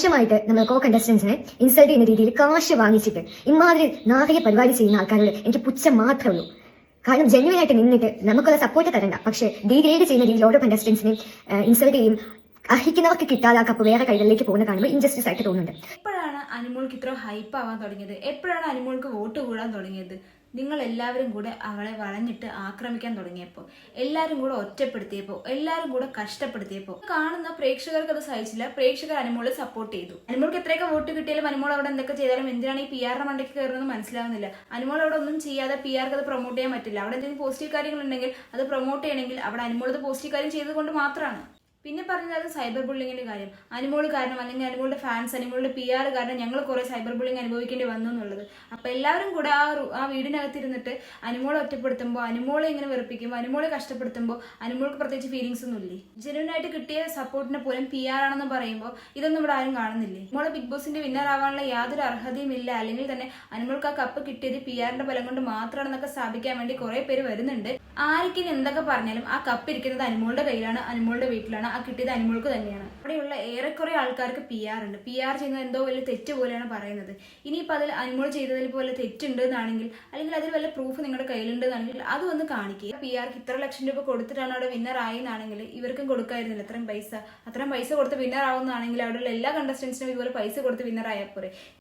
മോശമായിട്ട് നമ്മൾ കോ കണ്ടസ്റ്റൻസിനെ ഇൻസൾട്ട് ചെയ്യുന്ന രീതിയിൽ കാശ് വാങ്ങിച്ചിട്ട് ഇമാതിരി നാടക പരിപാടി ചെയ്യുന്ന ആൾക്കാരോട് എനിക്ക് പുച്ഛം മാത്രമേ ഉള്ളൂ. കാരണം ജെന്യൂൻ ആയിട്ട് നിന്നിട്ട് നമുക്കുള്ള സപ്പോർട്ട് തരണ്ട. പക്ഷേ ഡീഗ്രേഡ് ചെയ്യുന്ന രീതിയിൽ ഓരോ കണ്ടസ്റ്റൻസിനെയും ഇൻസൾട്ട് ചെയ്യും. അർഹിക്കുന്നവർക്ക് കിട്ടാതെ ആ കപ്പ് വേറെ കൈകളിലേക്ക് പോകുന്ന കാണുമ്പോൾ ഇൻജസ്റ്റിസ് ആയിട്ട് തോന്നുന്നുണ്ട്. എപ്പോഴാണ് അനുമോൾക്ക് ഇത്ര ഹൈപ്പ് ആവാൻ തുടങ്ങിയത്? എപ്പോഴാണ് അനുമോൾക്ക് വോട്ട് കൂടാൻ തുടങ്ങിയത്? നിങ്ങൾ എല്ലാവരും കൂടെ അവളെ വളഞ്ഞിട്ട് ആക്രമിക്കാൻ തുടങ്ങിയപ്പോൾ എല്ലാവരും കൂടെ ഒറ്റപ്പെടുത്തിയപ്പോൾ എല്ലാവരും കൂടെ കഷ്ടപ്പെടുത്തിയപ്പോൾ കാണുന്ന പ്രേക്ഷകർക്ക് അത് സഹിച്ചില്ല. പ്രേക്ഷകർ അനുമോളെ സപ്പോർട്ട് ചെയ്തു. അനുമോൾക്ക് എത്രയൊക്കെ വോട്ട് കിട്ടിയാലും അനുമോൾ അവിടെ എന്തൊക്കെ ചെയ്താലും എന്തിനാണ് ഈ പി ആറിന്റെ മണ്ടയ്ക്ക് കയറുന്നത് മനസ്സിലാവുന്നില്ല. അനുമോൾ അവിടെ ഒന്നും ചെയ്യാതെ പി ആർക്ക് അത് പ്രൊമോട്ട് ചെയ്യാൻ പറ്റില്ല. അവിടെ എന്തെങ്കിലും പോസിറ്റീവ് കാര്യങ്ങളുണ്ടെങ്കിൽ അത് പ്രൊമോട്ട് ചെയ്യണമെങ്കിൽ അവിടെ അനുമോൾ അത് പോസിറ്റീവ് കാര്യം ചെയ്തുകൊണ്ട് മാത്രമാണ്. പിന്നെ പറഞ്ഞത് സൈബർ ബുള്ളിങ്ങിന്റെ കാര്യം. അനുമോൾ കാരണം അല്ലെങ്കിൽ അനുമോളുടെ ഫാൻസ് അനുമോളുടെ പി ആർ കാരണം ഞങ്ങൾ കുറെ സൈബർ ബുള്ളിങ് അനുഭവിക്കേണ്ടി വന്നു എന്നുള്ളത്. അപ്പൊ എല്ലാവരും കൂടെ ആ ആ വീടിനകത്തിരുന്നിട്ട് അനുമോളെ ഒറ്റപ്പെടുത്തുമ്പോൾ അനുമോളെ ഇങ്ങനെ വെറുപ്പിക്കുമ്പോൾ അനുമോളെ കഷ്ടപ്പെടുത്തുമ്പോൾ അനുമോൾക്ക് പ്രത്യേകിച്ച് ഫീലിങ്സ് ഒന്നും ഇല്ലേ? ജെനുവിനായിട്ട് കിട്ടിയ സപ്പോർട്ടിനെ പോലും പി ആർ ആണെന്ന് പറയുമ്പോൾ ഇതൊന്നും ഇവിടെ ആരും കാണുന്നില്ലേ? മോളെ ബിഗ് ബോസിന്റെ വിന്നർ ആവാനുള്ള യാതൊരു അർഹതയും ഇല്ല. അല്ലെങ്കിൽ തന്നെ അനുമോൾക്ക് ആ കപ്പ് കിട്ടിയത് പി ആറിന്റെ ബലം കൊണ്ട് മാത്രമാണെന്നൊക്കെ സ്ഥാപിക്കാൻ വേണ്ടി കുറെ പേര് വരുന്നുണ്ട്. ആർക്കിന് എന്തൊക്കെ പറഞ്ഞാലും ആ കപ്പ് ഇരിക്കുന്നത് അനുമോളുടെ കയ്യിലാണ് അനുമോളുടെ വീട്ടിലാണ്. കിട്ടിയത് അനുമോൾക്ക് തന്നെയാണ്. അവിടെയുള്ള ഏറെക്കുറെ ആൾക്കാർക്ക് പി ആർ ഉണ്ട്. പി ആർ ചെയ്യുന്നത് എന്തോ വലിയ തെറ്റ് പോലെയാണ് പറയുന്നത്. ഇനിയിപ്പോൾ അതിൽ അനുമോൾ ചെയ്തതിൽ പോലെ തെറ്റുണ്ട് എന്നാണെങ്കിൽ അല്ലെങ്കിൽ അതിൽ വല്ല പ്രൂഫ് നിങ്ങളുടെ കയ്യിലുണ്ട് എന്നാണെങ്കിൽ അത് വന്ന് കാണിക്കുക പി ആർക്ക് ഇത്ര ലക്ഷം രൂപ കൊടുത്തിട്ടാണ് അവിടെ വിന്നർ ആയെന്നാണെങ്കിൽ ഇവർക്കും കൊടുക്കായിരുന്നില്ല. അത്രയും പൈസ. അത്രയും പൈസ കൊടുത്ത് വിന്നർ ആവുന്നതാണെങ്കിൽ അവിടെയുള്ള എല്ലാ കണ്ടസ്റ്റൻസിനും ഇതുപോലെ പൈസ കൊടുത്ത് വിന്നർ ആയാൽ പോരെ.